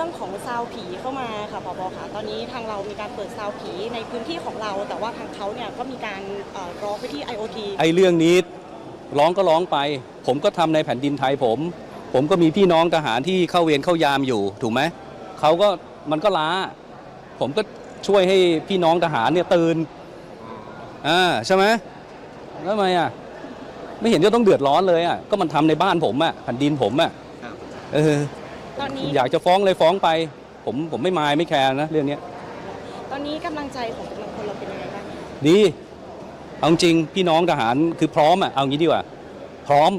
รื่องของซาวผีเข้ามาค่ะผบค่ะตอนนี้ทางเรามีการเปิดซาวผีในพื้นที่ของเรา แต่ว่าทางเขาเนี่ยก็มีการเอ่อร้องไปที่ IoT ไอ้เรื่องนี้ร้องก็ร้องไป ผมก็ทำในแผ่นดินไทยผม ผมก็มีพี่น้องทหารที่เข้าเวรเข้ายามอยู่ถูกไหมเขาก็มันก็ล้า ผมก็ช่วยให้พี่น้องทหารเนี่ยตื่นอ่าใช่ไหมแล้วทำไมอะไม่เห็นจะต้องเดือดร้อนเลยอะก็มันทำในบ้านผมอะแผ่นดินผมอะครับเออ ตอนนี้อยากจะฟ้องเลยฟ้องไป ผมผมไม่มายไม่แคร์นะเรื่องเนี้ยตอนนี้กำลังใจของกำลังพลเราเป็นยังไงบ้างดีเอาจริงพี่น้องทหารคือพร้อมอะเอางี้ดีกว่า พร้อม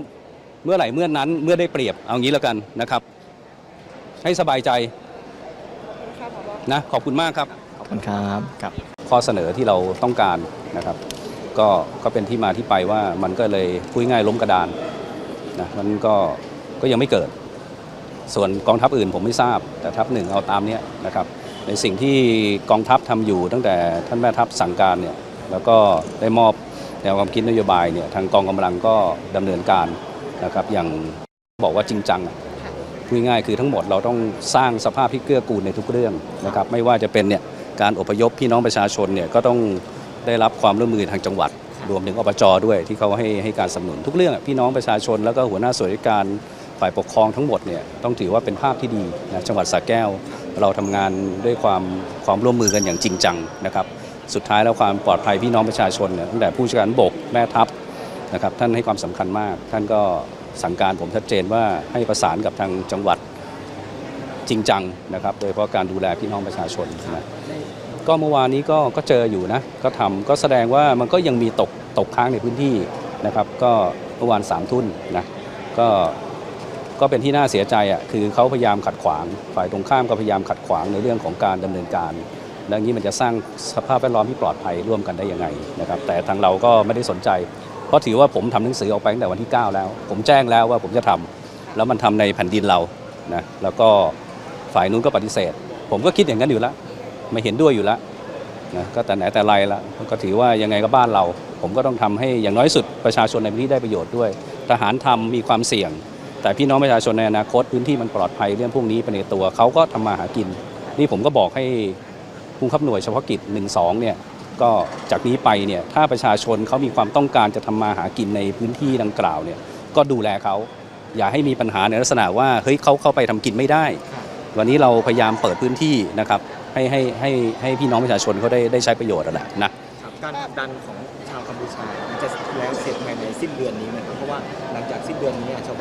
เมื่อไหร่เมื่อนั้นเมื่อได้เปรียบเอางี้แล้วกันนะครับ ให้สบายใจขอบคุณค่ะผบนะขอบคุณมากครับขอบคุณครับครับข้อเสนอที่เราต้องการนะครับ ก็ก็เป็นที่มาที่ไปว่ามันก็เลยพูดง่ายๆล้มกระดานนะมันก็ก็ยังไม่เกิด ส่วนกองทัพอื่นผมไม่ทราบ แต่ทัพหนึ่งเอาตามเนี้ยนะครับในสิ่งที่กองทัพทำอยู่ตั้งแต่ท่านแม่ทัพสั่งการเนี่ยแล้วก็ได้มอบแนวความคิดนโยบายเนี่ยทางกองกำลังก็ดำเนินการนะครับอย่างบอกว่าจริงจังอะพูดง่ายๆคือทั้งหมดเราต้องสร้างสภาพที่เกื้อกูลในทุกเรื่องนะครับไม่ว่าจะเป็นเนี่ยการอพยพพี่น้องประชาชนเนี่ยก็ต้องได้รับความร่วมมือทางจังหวัด รวมถึงอบจด้วยที่เขาให้ให้การสนับสนุนทุกเรื่องอะพี่น้องประชาชนแล้วก็หัวหน้าส่วนราชการ ฝ่ายปกครองทั้งหมดเนี่ยต้องถือว่าเป็นภาพที่ดีนะจังหวัดสระแก้ว เราทำงานด้วยความความร่วมมือกันอย่างจริงจังนะครับสุดท้ายแล้วความปลอดภัยพี่น้องประชาชนเนี่ยตั้งแต่ผู้จัดการบกแม่ทัพนะครับท่านให้ความสำคัญมาก ท่านก็สั่งการผมชัดเจนว่าให้ประสานกับทางจังหวัดจริงจังนะครับโดยเฉพาะการดูแลพี่น้องประชาชนนะก็เมื่อวานนี้ก็ก็เจออยู่นะก็ทำก็แสดงว่ามันก็ยังมีตกตกค้างในพื้นที่นะครับ ก็เมื่อวานสามทุ่นนะก็ ก็เป็นที่น่าเสียใจอะคือเขาพยายามขัดขวาง ฝ่ายตรงข้ามก็พยายามขัดขวางในเรื่องของการดำเนินการ แล้วอย่างนี้มันจะสร้างสภาพแวดล้อมที่ปลอดภัยร่วมกันได้ยังไงนะครับแต่ทางเราก็ไม่ได้สนใจ เพราะถือว่าผมทำหนังสือออกไปตั้งแต่วันที่ 9 แล้ว ผมแจ้งแล้วว่าผมจะทำแล้วมันทำในแผ่นดินเรานะแล้วก็ฝ่ายนู้นก็ปฏิเสธ ผมก็คิดอย่างนั้นอยู่แล้วไม่เห็นด้วยอยู่แล้วนะก็แต่ไหนแต่ไรละก็ถือว่ายังไงก็บ้านเรา ผมก็ต้องทำให้อย่างน้อยสุดประชาชนในพื้นที่ได้ประโยชน์ด้วย ทหารทำมีความเสี่ยง แต่พี่น้องประชาชนในอนาคตพื้นที่มันปลอดภัยเรื่องพวกนี้เป็นในตัวเขาก็ทำมาหากิน นี่ผมก็บอกให้ผู้บังคับหน่วยเฉพาะกิจ 1 2 เนี่ยก็จากนี้ไปเนี่ยถ้าประชาชนเขามีความต้องการจะทำมาหากินในพื้นที่ดังกล่าวเนี่ยก็ดูแลเขาอย่าให้มีปัญหาในลักษณะว่าเฮ้ยเขาเข้าไปทำกินไม่ได้ วันนี้เราพยายามเปิดพื้นที่นะครับให้ให้ให้ให้พี่น้องประชาชนเขาได้ได้ใช้ประโยชน์นั่นแหละนะการดันของชาวกัมพูชาจะแล้วเสร็จภายในสิ้นเดือนนี้ไหมครับเพราะว่าหลังจากสิ้นเดือนนี้ชาวบ้าน